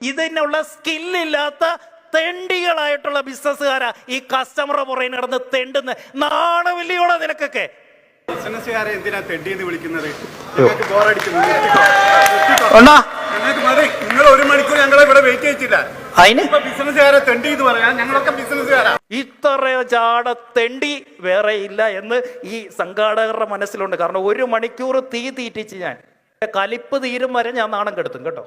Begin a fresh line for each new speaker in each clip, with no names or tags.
ഇതിനുള്ള സ്കില്ലില്ലാത്ത തെണ്ടികളായിട്ടുള്ള ബിസിനസ്സുകാരാ ഈ കസ്റ്റമറെ പുറകെ നടന്ന് തെണ്ടുന്ന. നാണവില്ലിയോടെ നിനക്കൊക്കെ.
ബിസിനസ്സുകാരെ എന്തിനാ തെണ്ടിയെന്ന് വിളിക്കുന്നത്? ബോറടിക്കുന്നു ഞങ്ങൾക്ക് മതി. നിങ്ങൾ ഒരു മണിക്കൂർ ഞങ്ങളെ ഇവിടെ വെയിറ്റ് ചെയ്യിച്ചില്ല
അതിന്
ഇപ്പൊ ബിസിനസ്സുകാരെ തെണ്ടി എന്ന് ഞങ്ങളൊക്കെ ബിസിനസ്സുകാരാ.
ഇത്ര ചാട തെണ്ടി വേറെ ഇല്ല എന്ന് ഈ സംഘാടകരുടെ മനസ്സിലുണ്ട്. കാരണം ഒരു മണിക്കൂർ തീ തീറ്റിച്ച് ഞാൻ. കലിപ്പ് തീരും വരെ ഞാൻ നാണം കെടുത്തും കേട്ടോ.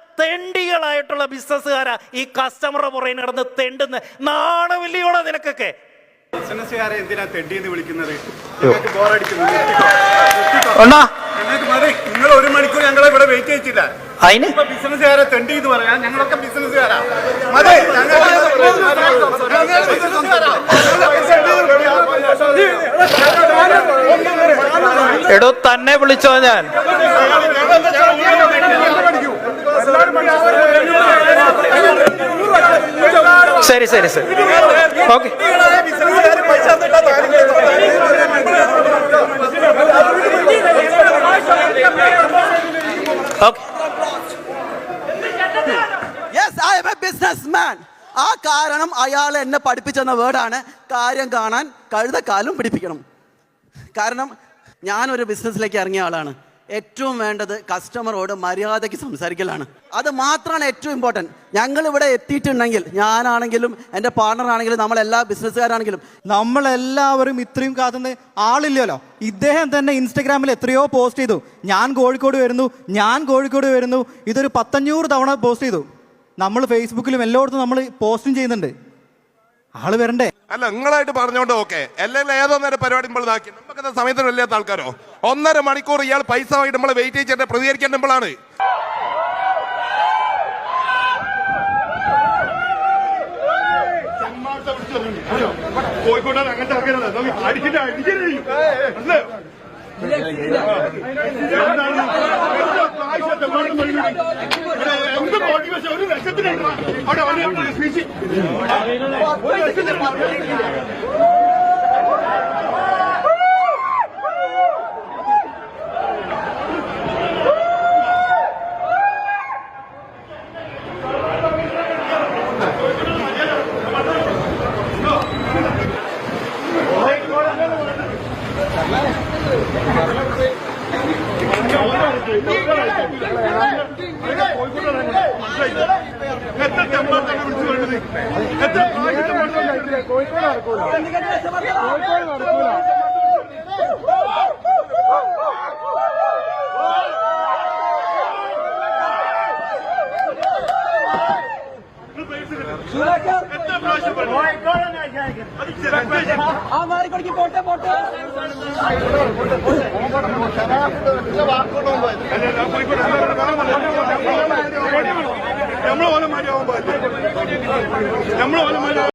തെണ്ടികളായിട്ടുള്ള ബിസിനസ്സുകാരാ ഈ കസ്റ്റമറെ പുറകെ നടന്ന് തെണ്ടുന്ന നാണവില്ലിയോടെ നിനക്കൊക്കെ
ബിസിനസ്സുകാരെ എന്തിനാ വിളിക്കുന്നത്. നിർത്തിക്കോ.
അണ്ണാ
ഞങ്ങൾക്ക് നിങ്ങൾ ഒരു മണിക്കൂർ ഞങ്ങളെ ഇവിടെ വെയിറ്റ് ചെയ്യിച്ചില്ല
അതിന്
ഇപ്പൊ ബിസിനസ്സുകാരെ തെണ്ടി എന്ന് പറയാൻ ഞങ്ങളൊക്കെ ബിസിനസ്സുകാരാ മതി
എടോ തന്നെ വിളിച്ചോ ഞാൻ ശരി ശരി ശരി. ഓക്കെ.
ആ കാരണം അയാൾ എന്നെ പഠിപ്പിച്ചെന്ന വേർഡാണ് കാര്യം കാണാൻ കഴുതക്കാലും പിടിപ്പിക്കണം. കാരണം ഞാനൊരു ബിസിനസ്സിലേക്ക് ഇറങ്ങിയ ആളാണ്. ഏറ്റവും വേണ്ടത് കസ്റ്റമറോട് മര്യാദയ്ക്ക് സംസാരിക്കലാണ്. അത് മാത്രമാണ് ഏറ്റവും ഇമ്പോർട്ടന്റ് ഞങ്ങൾ ഇവിടെ എത്തിയിട്ടുണ്ടെങ്കിൽ ഞാനാണെങ്കിലും എന്റെ പാർട്ണറാണെങ്കിലും നമ്മളെല്ലാ ബിസിനസ്സുകാരാണെങ്കിലും
നമ്മളെല്ലാവരും ഇത്രയും കാത്തുന്ന ആളില്ലല്ലോ. ഇദ്ദേഹം തന്നെ ഇൻസ്റ്റഗ്രാമിൽ എത്രയോ പോസ്റ്റ് ചെയ്തു. ഞാൻ കോഴിക്കോട് വരുന്നു ഞാൻ കോഴിക്കോട് വരുന്നു. ഇതൊരു പത്തഞ്ഞൂറ് തവണ പോസ്റ്റ് ചെയ്തു. നമ്മൾ ഫേസ്ബുക്കിലും എല്ലായിടത്തും നമ്മൾ പോസ്റ്റും ചെയ്യുന്നുണ്ട്. ആൾ വരണ്ടേ?
അല്ല നിങ്ങളായിട്ട് പറഞ്ഞോണ്ട് ഓക്കെ. അല്ലെങ്കിൽ ഏതോ നേരം പരിപാടി നമ്മൾ ഇതാക്കി. നമുക്ക് സമയത്തിന് വല്ലാത്ത ആൾക്കാരോ? ഒന്നര മണിക്കൂർ ഇയാൾ പൈസ വാങ്ങിട്ട് നമ്മളെ വെയിറ്റ് ചെയ്തിട്ട് പ്രതികരിക്കേണ്ട നമ്മളാണ്
കോഴിക്കോട് അങ്ങനത്തെ ആൾക്കാരല്ല? അടിച്ചിട്ട് അടിച്ചിട്ട് லட்சம் ஒரு லட்சத்துக்கு ரெண்டு ரூபா அப்படியே ஒன்று ஸ்பீச்சு സ്പീച്ച് എത്ര തെമ്മാർത്താണ് വിളിച്ചു വേണ്ടത് എത്ര കോഴിക്കോട് നടക്കൂല കോഴിക്കോട് നടക്കൂല
ആ മാറിക്കൊടുക്കി പോട്ടെ പോട്ടെ
നമ്മളെ പോലെ മാതിരി ആവുമ്പോ നമ്മളെ പോലെ മാതിരി